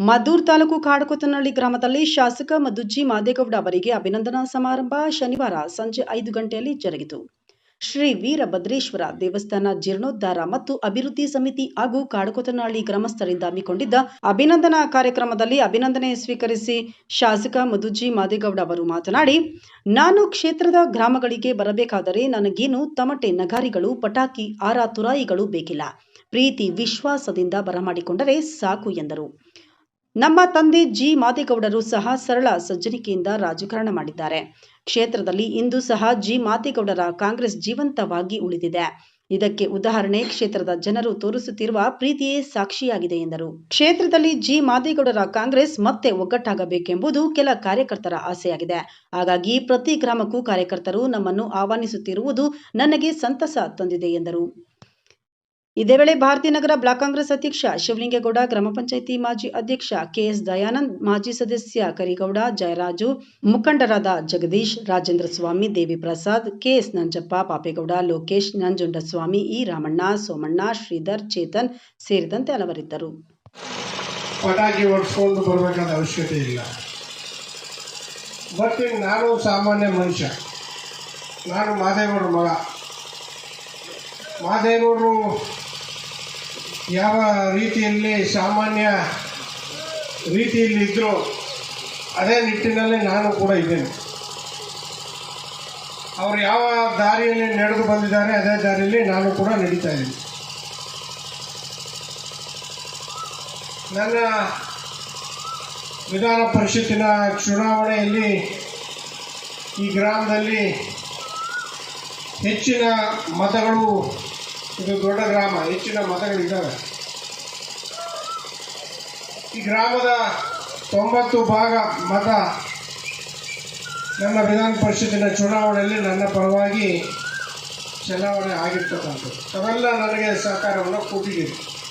ಮದ್ದೂರು ತಾಲೂಕು ಕಾಡಕೊತ್ತನಹಳ್ಳಿ ಗ್ರಾಮದಲ್ಲಿ ಶಾಸಕ ಮದುಜ್ಜಿ ಮಾದೇಗೌಡ ಅವರಿಗೆ ಅಭಿನಂದನಾ ಸಮಾರಂಭ ಶನಿವಾರ ಸಂಜೆ ಐದು ಗಂಟೆಯಲ್ಲಿ ಜರುಗಿತು. ಶ್ರೀ ವೀರಭದ್ರೇಶ್ವರ ದೇವಸ್ಥಾನ ಜೀರ್ಣೋದ್ಧಾರ ಮತ್ತು ಅಭಿವೃದ್ಧಿ ಸಮಿತಿ ಹಾಗೂ ಕಾಡಕೊತ್ತನಹಳ್ಳಿ ಗ್ರಾಮಸ್ಥರಿಂದ ಹಮ್ಮಿಕೊಂಡಿದ್ದ ಅಭಿನಂದನಾ ಕಾರ್ಯಕ್ರಮದಲ್ಲಿ ಅಭಿನಂದನೆ ಸ್ವೀಕರಿಸಿ ಶಾಸಕ ಮಧುಜಿ ಮಾದೇಗೌಡ ಅವರು ಮಾತನಾಡಿ, ನಾನು ಕ್ಷೇತ್ರದ ಗ್ರಾಮಗಳಿಗೆ ಬರಬೇಕಾದರೆ ನನಗೇನು ತಮಟೆ ನಗಾರಿಗಳು, ಪಟಾಕಿ ಆರ ತುರಾಯಿಗಳು ಬೇಕಿಲ್ಲ. ಪ್ರೀತಿ, ವಿಶ್ವಾಸದಿಂದ ಬರಮಾಡಿಕೊಂಡರೆ ಸಾಕು ಎಂದರು. ನಮ್ಮ ತಂದೆ ಜಿ. ಮಾದೇಗೌಡರು ಸಹ ಸರಳ ಸಜ್ಜನಿಕೆಯಿಂದ ರಾಜಕಾರಣ ಮಾಡಿದ್ದಾರೆ. ಕ್ಷೇತ್ರದಲ್ಲಿ ಇಂದು ಸಹ ಜಿ. ಮಾದೇಗೌಡರ ಕಾಂಗ್ರೆಸ್ ಜೀವಂತವಾಗಿ ಉಳಿದಿದೆ. ಇದಕ್ಕೆ ಉದಾಹರಣೆ ಕ್ಷೇತ್ರದ ಜನರು ತೋರಿಸುತ್ತಿರುವ ಪ್ರೀತಿಯೇ ಸಾಕ್ಷಿಯಾಗಿದೆ ಎಂದರು. ಕ್ಷೇತ್ರದಲ್ಲಿ ಜಿ. ಮಾದೇಗೌಡರ ಕಾಂಗ್ರೆಸ್ ಮತ್ತೆ ಒಗ್ಗಟ್ಟಾಗಬೇಕೆಂಬುದು ಕೆಲ ಕಾರ್ಯಕರ್ತರ ಆಸೆಯಾಗಿದೆ. ಹಾಗಾಗಿ ಪ್ರತಿ ಗ್ರಾಮಕ್ಕೂ ಕಾರ್ಯಕರ್ತರು ನಮ್ಮನ್ನು ಆಹ್ವಾನಿಸುತ್ತಿರುವುದು ನನಗೆ ಸಂತಸ ತಂದಿದೆ ಎಂದರು. ಇದೇ ವೇಳೆ ಭಾರತೀನಗರ ಬ್ಲಾಕ್ ಕಾಂಗ್ರೆಸ್ ಅಧ್ಯಕ್ಷ ಶಿವಲಿಂಗೇಗೌಡ, ಗ್ರಾಮ ಪಂಚಾಯಿತಿ ಮಾಜಿ ಅಧ್ಯಕ್ಷ ಕೆಎಸ್ ದಯಾನಂದ್, ಮಾಜಿ ಸದಸ್ಯ ಕರಿಗೌಡ, ಜಯರಾಜು, ಮುಖಂಡರಾದ ಜಗದೀಶ್, ರಾಜೇಂದ್ರ ಸ್ವಾಮಿ, ದೇವಿ ಪ್ರಸಾದ್, ಕೆಎಸ್ ನಂಜಪ್ಪ, ಪಾಪೇಗೌಡ, ಲೋಕೇಶ್, ನಂಜುಂಡಸ್ವಾಮಿ, ಇ ರಾಮಣ್ಣ, ಸೋಮಣ್ಣ, ಶ್ರೀಧರ್, ಚೇತನ್ ಸೇರಿದಂತೆ ಹಲವರಿದ್ದರು. ಪಟಾಕಿ ಅವಶ್ಯಕತೆ ಇಲ್ಲ. ನಾನು ಸಾಮಾನ್ಯ ಮನುಷ್ಯ. ನಾನು ಮಾದೇವರ ಮಗ. ಮಾದೇಗೌಡರು ಯಾವ ರೀತಿಯಲ್ಲಿ ಸಾಮಾನ್ಯ ರೀತಿಯಲ್ಲಿ ಇದ್ದರೂ ಅದೇ ನಿಟ್ಟಿನಲ್ಲಿ ನಾನು ಕೂಡ ಇದ್ದೇನೆ. ಅವರು ಯಾವ ದಾರಿಯಲ್ಲಿ ನಡೆದು ಬಂದಿದ್ದಾರೆ, ಅದೇ ದಾರಿಯಲ್ಲಿ ನಾನು ಕೂಡ ನಡೀತಾ ಇದ್ದೀನಿ. ನನ್ನ ವಿಧಾನ ಪರಿಷತ್ತಿನ ಚುನಾವಣೆಯಲ್ಲಿ ಈ ಗ್ರಾಮದಲ್ಲಿ ಹೆಚ್ಚಿನ ಮತಗಳು ಇದು ದೊಡ್ಡ ಗ್ರಾಮ, ಹೆಚ್ಚಿನ ಮತಗಳಿದ್ದಾವೆ. ಈ ಗ್ರಾಮದ ತೊಂಬತ್ತು ಭಾಗ ಮತ ನನ್ನ ವಿಧಾನ ಪರಿಷತ್ತಿನ ಚುನಾವಣೆಯಲ್ಲಿ ನನ್ನ ಪರವಾಗಿ ಚಲಾವಣೆ ಆಗಿರ್ತಕ್ಕಂಥದ್ದು. ಅವೆಲ್ಲ ನನಗೆ ಸಹಕಾರವನ್ನು ಕೊಟ್ಟಿದ್ದೀರಿ.